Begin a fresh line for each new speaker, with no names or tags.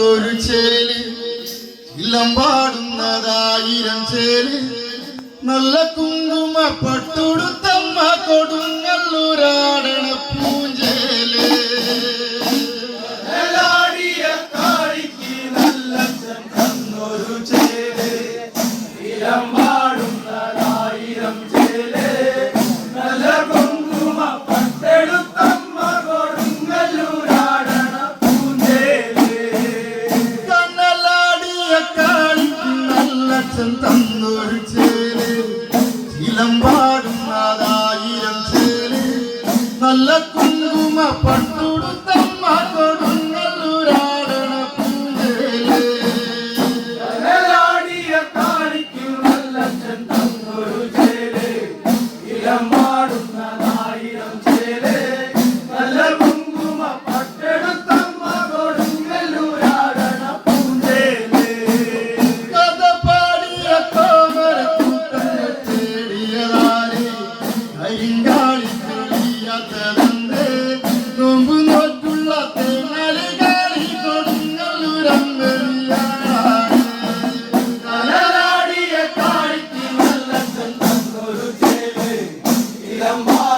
ഒരു ചേൽ ഇല്ലം പാടുന്നതായിരം ചേൽ. നല്ല കുങ്കുമപ്പെട്ട వల్ల కుంకుమ పట్టుడుతా
them all.